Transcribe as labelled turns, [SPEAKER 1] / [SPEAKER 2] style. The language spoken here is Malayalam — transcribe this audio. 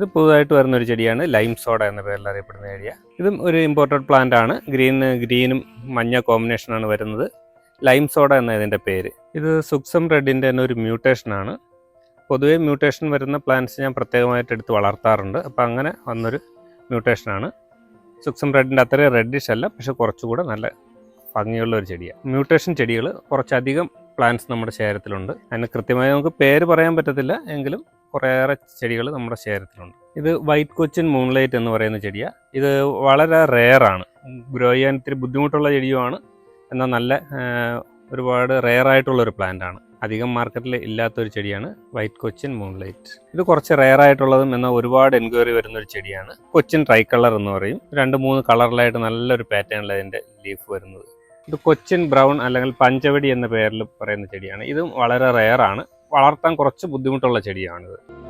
[SPEAKER 1] ഇത് പുതുതായിട്ട് വരുന്ന ഒരു ചെടിയാണ് ലൈം സോഡ എന്ന പേരിൽ അറിയപ്പെടുന്ന ഏരിയ ഇതും ഒരു ഇമ്പോർട്ടഡ് പ്ലാന്റ് ആണ്. ഗ്രീൻ ഗ്രീനും മഞ്ഞ കോമ്പിനേഷനാണ് വരുന്നത്. ലൈം സോഡ എന്ന ഇതിന്റെ പേര്. ഇത് സുക്സം റെഡിന്റെ തന്നെ ഒരു മ്യൂട്ടേഷൻ ആണ്. പൊതുവേ മ്യൂട്ടേഷൻ വരുന്ന പ്ലാന്റ്സ് ഞാൻ പ്രത്യേകമായിട്ട് എടുത്ത് വളർത്താറുണ്ട്. അപ്പോൾ അങ്ങനെ വന്നൊരു മ്യൂട്ടേഷനാണ് സുക്സം റെഡിന്റെ അത്രയും റെഡിഷ് അല്ല പക്ഷെ കുറച്ചുകൂടെ നല്ല ഭംഗിയുള്ള ഒരു ചെടിയാണ് മ്യൂട്ടേഷൻ ചെടികൾ കുറച്ചധികം പ്ലാന്റ്സ് നമ്മുടെ ശേഖരത്തിലുണ്ട് അതിന് കൃത്യമായി നമുക്ക് പേര് പറയാൻ പറ്റത്തില്ല എങ്കിലും കുറേയേറെ ചെടികൾ നമ്മുടെ ശേഖരത്തിലുണ്ട് ഇത് വൈറ്റ് കൊച്ചിൻ മൂൺലൈറ്റ് എന്ന് പറയുന്ന ചെടിയാണ് ഇത് വളരെ റെയറാണ്. ഗ്രോ ചെയ്യാൻ ഇത്തിരി ബുദ്ധിമുട്ടുള്ള ചെടിയുമാണ്. എന്നാൽ നല്ല ഒരുപാട് റെയർ ആയിട്ടുള്ള ഒരു പ്ലാന്റ് ആണ്. അധികം മാർക്കറ്റിൽ ഇല്ലാത്തൊരു ചെടിയാണ് വൈറ്റ് കൊച്ചിൻ മൂൺലൈറ്റ്. ഇത് കുറച്ച് റെയർ എന്നാൽ ഒരുപാട് എൻക്വയറി വരുന്ന ഒരു ചെടിയാണ്. കൊച്ചിൻ ട്രൈ കളർ എന്ന് പറയും. രണ്ട് മൂന്ന് കളറിലായിട്ട് നല്ലൊരു പാറ്റേണിൽ അതിന്റെ ലീഫ് വരുന്നത്. ഇത് കൊച്ചിൻ ബ്രൗൺ അല്ലെങ്കിൽ പഞ്ചവടി എന്ന പേരിൽ പറയുന്ന ചെടിയാണ്. ഇതും വളരെ റെയർ ആണ് വളർത്താൻ കുറച്ച് ബുദ്ധിമുട്ടുള്ള ചെടിയാണിത്.